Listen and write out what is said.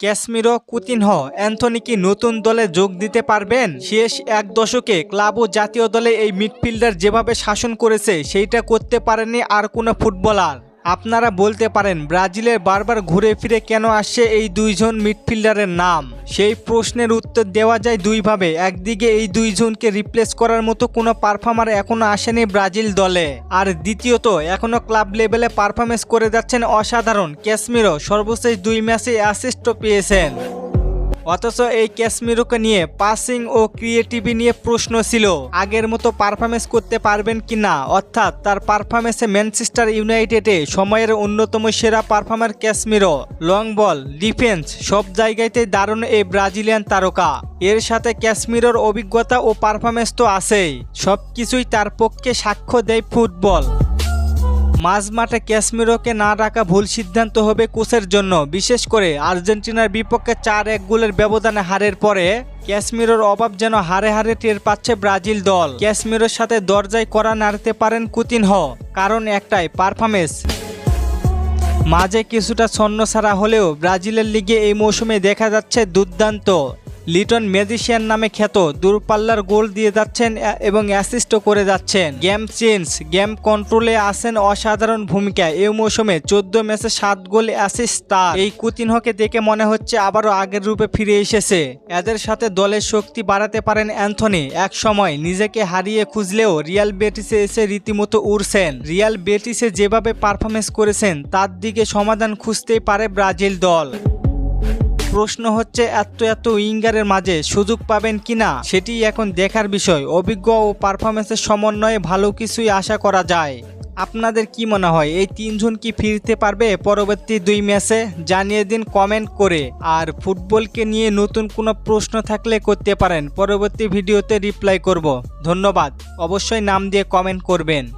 Casemiro কুতিনহ Anthony কি নতুন দলে যোগ দিতে পারবেন? শেষ এক দশকে ক্লাব ও জাতীয় দলে এই মিডফিল্ডার যেভাবে শাসন করেছে, সেইটা করতে পারেনি আর কোনো ফুটবলার। আপনারা বলতে পারেন ব্রাজিলের বারবার ঘুরে ফিরে কেন আসছে এই দুইজন মিডফিল্ডারের নাম? সেই প্রশ্নের উত্তর দেওয়া যায় দুইভাবে। একদিকে এই দুইজনকে রিপ্লেস করার মতো কোনো পারফর্মার এখনও আসেনি ব্রাজিল দলে। আর দ্বিতীয়ত এখনও ক্লাব লেভেলে পারফরমেন্স করে যাচ্ছেন অসাধারণ ক্যাশ্মীরও সর্বশেষ দুই ম্যাচে অ্যাসিস্টও পেয়েছেন। অথচ এই ক্যাসমিরোকে নিয়ে পাসিং ও ক্রিয়েটিভি নিয়ে প্রশ্ন ছিল। আগের মতো পারফরমেন্স করতে পারবেন কি না? অর্থাৎ তার পারফরমেন্সে ম্যানচেস্টার ইউনাইটেডে সময়ের অন্যতম সেরা performer Casemiro long ball, defence সব জায়গাতেই দারুণ এই ব্রাজিলিয়ান তারকা। এর সাথে ক্যাসমিরোর অভিজ্ঞতা ও পারফরমেন্স তো আছেই। সব কিছুই তার পক্ষে সাক্ষ্য দেয় ফুটবল। মাঝ মাঠে ক্যাসমিরোকে না রাখা ভুল সিদ্ধান্ত হবে কোচের জন্য। বিশেষ করে আর্জেন্টিনার বিপক্ষে চার এক গোলের ব্যবধানে হারের পরে ক্যাসমিরোর অভাব যেন হারে হারে টের পাচ্ছে ব্রাজিল দল। ক্যাসমিরোর সাথে দরজায় করা নাড়তে পারেন কুতিনহ কারণ একটাই পারফরমেন্স মাঝে কিছুটা ছন্ন ছাড়া হলেও ব্রাজিলের লিগে এই মৌসুমে দেখা যাচ্ছে দুর্দান্ত। লিটন ম্যাজিশিয়ান নামে খ্যাত দূরপাল্লার গোল দিয়ে যাচ্ছেন এবং অ্যাসিস্টও করে যাচ্ছেন। গেম চেঞ্জ, গেম কন্ট্রোলে আসেন অসাধারণ ভূমিকা। এই মৌসুমে চোদ্দ ম্যাচে সাত গোল, অ্যাসিস্ট তার। এই কুতিনহকে দেখে মনে হচ্ছে আবারও আগের রূপে ফিরে এসেছে। এদের সাথে দলের শক্তি বাড়াতে পারেন অ্যান্থনি। এক সময় নিজেকে হারিয়ে খুঁজলেও রিয়াল বেটিসে এসে রীতিমতো উড়ছেন। রিয়াল বেটিসে যেভাবে পারফরমেন্স করেছেন, তার দিকে সমাধান খুঁজতেই পারে ব্রাজিল দল। প্রশ্ন হচ্ছে, এত এত উইঙ্গারের মাঝে সুযোগ পাবেন কিনা? সেটি এখন দেখার বিষয়। অভিজ্ঞ ও পারফরমেন্সের সমন্বয়ে ভালো কিছুই আশা করা যায়। আপনাদের কি মনে হয়, এই তিনজন কি ফিরতে পারবে পরবর্তী দুই ম্যাচে? জানিয়ে দিন কমেন্ট করে। আর ফুটবলকে নিয়ে নতুন কোনো প্রশ্ন থাকলে করতে পারেন। পরবর্তী ভিডিওতে রিপ্লাই করব। ধন্যবাদ। অবশ্যই নাম দিয়ে কমেন্ট করবেন।